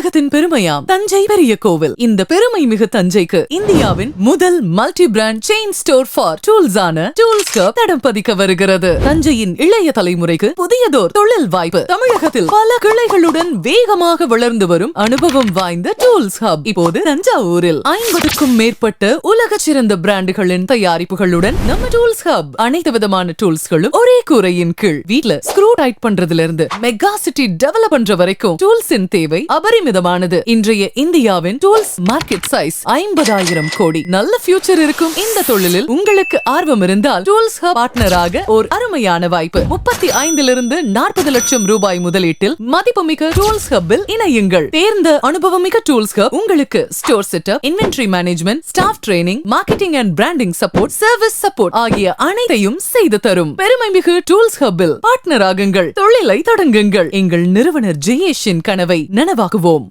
தமிழகத்தின் பெருமையாம் தஞ்சை பெரிய கோவில். இந்த பெருமை மிகு தஞ்சைக்கு இந்தியாவின் முதல் multi brand chain store for tools ஆன டூல்ஸ் ஹப் தடம் பதிக்க வருகிறது. தஞ்சையின் இளைய தலைமுறைக்கு புதியதோர் தொழில் வாய்ப்பு. தமிழகத்தில் பல கிளைகளுடன் வேகமாக வளர்ந்து வரும் அனுபவம் வாய்ந்த டூல்ஸ் ஹப் இப்போது தஞ்சாவூரில் ஐம்பதுக்கும் மேற்பட்ட உலக சிறந்த பிராண்டுகளின் தயாரிப்புகளுடன் நம்ம டூல்ஸ் ஹப் அனைத்து விதமான டூல்ஸ்களும் ஒரே கூரையின் கீழ். வீட்ல ஸ்க்ரூ டைட் பண்றதுல இருந்து மெகா சிட்டி டெவலப் பண்ற வரைக்கும் டூல்ஸின் தேவை அபரிமிதமானது இன்றைய இந்தியாவின் டூல்ஸ் மார்க்கெட் சைஸ் ஐம்பதாயிரம் கோடி. நல்ல ஃபியூச்சர் இருக்கும் இந்த தொழிலில் உங்களுக்கு ஆர்வம் இருந்தால் டூல்ஸ் பார்ட்னராக ஒரு அருமையான வாய்ப்பு. முப்பத்தி ஐந்திலிருந்து நாற்பது லட்சம் ரூபாய் முதலீட்டில் மதிப்புமிக்க டூல்ஸ் ஹப்பில் இணையுங்கள். தேர்ந்த அனுபவமிக்க டூல்ஸ் ஹப் உங்களுக்கு store setup inventory management staff training marketing and branding support service support ஆகிய அனைத்தையும் செய்து தரும். பெருமைமிகு டூல்ஸ் ஹப்பில் பார்ட்னர் ஆகுங்கள் தொழிலை தொடங்குங்கள். எங்கள் நிறுவனர் ஜெயேஷின் கனவை நனவாக்குவோம்.